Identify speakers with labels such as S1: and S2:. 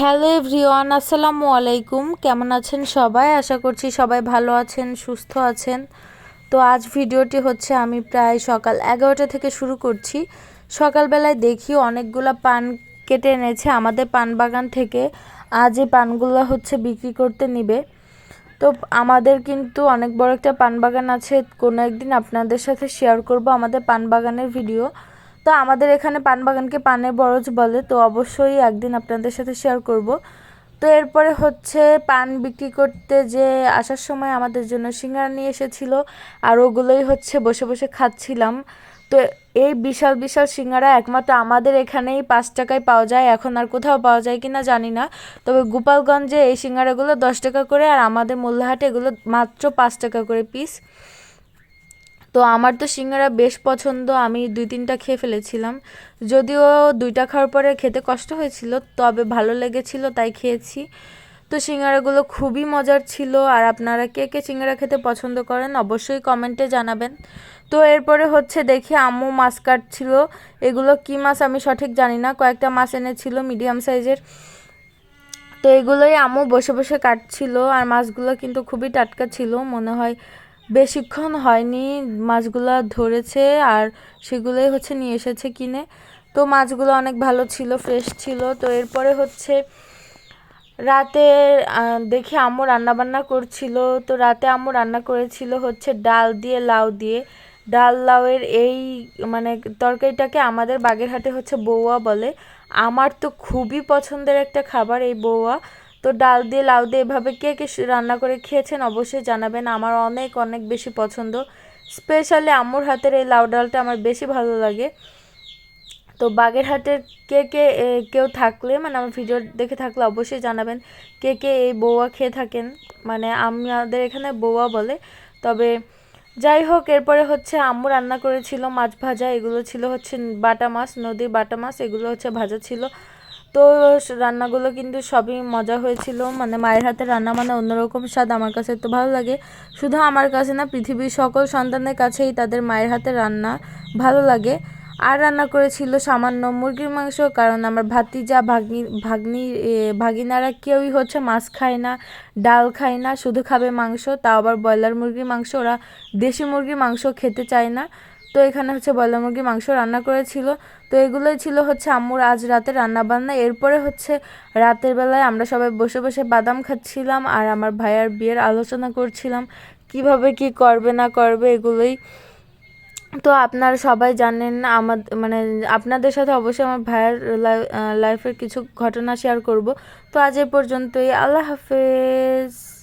S1: Hello everyone, আসসালামু আলাইকুম। কেমন আছেন সবাই? আশা করছি সবাই ভালো আছেন, সুস্থ আছেন। তো আজ ভিডিওটি হচ্ছে আমি প্রায় সকাল এগারোটা থেকে শুরু করছি। সকালবেলায় দেখি অনেকগুলো পান কেটে এনেছে। আমাদের পান বাগান থেকে আজ এই পানগুলো হচ্ছে বিক্রি করতে নিবে। তো আমাদের কিন্তু অনেক বড় একটা পান বাগান আছে। কোনো একদিন আপনাদের সাথে শেয়ার করব আমাদের পান বাগানের ভিডিও তো আমাদের এখানে পান বাগানকে পানের বরজ বলে, তো অবশ্যই একদিন আপনাদের সাথে শেয়ার করব। তো এরপরে হচ্ছে পান বিক্রি করতে যে আসার সময় আমাদের জন্য সিঙ্গারা নিয়ে এসেছিল, আর ওগুলোই হচ্ছে বসে বসে খাচ্ছিলাম। তো এই বিশাল বিশাল সিঙ্গারা একমাত্র আমাদের এখানেই পাঁচ টাকায় পাওয়া যায়, এখন আর কোথাও পাওয়া যায় কি না জানি না। তবে গোপালগঞ্জে এই সিঙ্গারাগুলো দশ টাকা করে, আর আমাদের মোল্লাহাটে এগুলো মাত্র পাঁচ টাকা করে পিস তো আমার তো সিঙ্গারা বেশ পছন্দ, আমি দুই তিনটা খেয়ে ফেলেছিলাম। যদিও দুইটা খাওয়ার পরে খেতে কষ্ট হয়েছিল, তবে ভালো লেগেছিল, তাই খেয়েছি। তো সিঙ্গারাগুলো খুবই মজার ছিল, আর আপনারা কে কে সিঙ্গারা খেতে পছন্দ করেন অবশ্যই কমেন্টে জানাবেন। তো এরপরে হচ্ছে দেখি, আম্মু মাছ কাটছিল। এগুলো কি মাছ আমি সঠিক জানি না, কয়েকটা মাছ এনেছিল মিডিয়াম সাইজের। তো এগুলোই আম্মু বসে বসে কাটছিল, আর মাছগুলো কিন্তু খুবই টাটকা ছিল, মনে হয় বেশিক্ষণ হয়নি, মাছগুলো ধরেছে আর সেগুলোই হচ্ছে নিয়ে এসেছে কিনে। তো মাছগুলো অনেক ভালো ছিল ফ্রেশ ছিল। তো এরপরে হচ্ছে রাতে দেখি আম্মু রান্নাবান্না করছিল। তো রাতে আম্মু রান্না করেছিল হচ্ছে ডাল দিয়ে, লাউ দিয়ে। ডাল, লাউয়ের এই মানে তরকারিটাকে আমাদের বাগেরহাটে হচ্ছে বৌয়া বলে। আমার তো খুবই পছন্দের একটা খাবার এই বৌয়া। তো ডাল দিয়ে, লাউ দিয়ে এভাবে কে কে রান্না করে খেয়েছেন অবশ্যই জানাবেন। আমার অনেক অনেক বেশি পছন্দ। স্পেশালি আম্মুর হাতের এই লাউ ডালটা আমার বেশি ভালো লাগে। তো বাগের বাগেরহাটের কে কে কেউ থাকলে মানে আমার ভিডিও দেখে থাকলে অবশ্যই জানাবেন কে কে এই বৌয়া খেয়ে থাকেন। মানে আমাদের এখানে বৌয়া বলে। তবে যাই হোক, এরপরে হচ্ছে আম্মু রান্না করেছিল মাছ ভাজা। এগুলো ছিল হচ্ছে বাটা মাছ, নদীর বাটা মাছ, এগুলো হচ্ছে ভাজা ছিল। তো রান্নাগুলো কিন্তু সবই মজা হয়েছিল। মানে মায়ের হাতে রান্না মানে অন্যরকম স্বাদ আমার কাছে তো ভালো লাগে। শুধু আমার কাছে না, পৃথিবীর সকল সন্তানের কাছেই তাদের মায়ের হাতে রান্না ভালো লাগে। আর রান্না করেছিল সামান্য মুরগির মাংস, কারণ আমার ভাতিজা, ভাগ্নি ভাগ্নি ভাগিনারা কেউই হচ্ছে মাছ খায় না, ডাল খায় না, শুধু খাবে মাংস। তাও আবার ব্রয়লার মুরগির মাংস, ওরা দেশি মুরগির মাংস খেতে চায় না। তো এখানে হচ্ছে ব্রয়লার মুরগি মাংস রান্না করেছিল। তো এগুলোই ছিল হচ্ছে আম্মুর আজ রাতে রান্না বান্না এরপরে হচ্ছে রাতের বেলায় আমরা সবাই বসে বসে বাদাম খাচ্ছিলাম আর আমার ভাইয়ার বিয়ের আলোচনা করছিলাম, কীভাবে কি করবে না করবে এগুলোই। তো আপনারা সবাই জানেন আমার মানে আপনাদের সাথে অবশ্যই আমার ভাইয়ের লাইফের কিছু ঘটনা শেয়ার করব। তো আজ এ পর্যন্তই। আল্লাহ হাফেজ।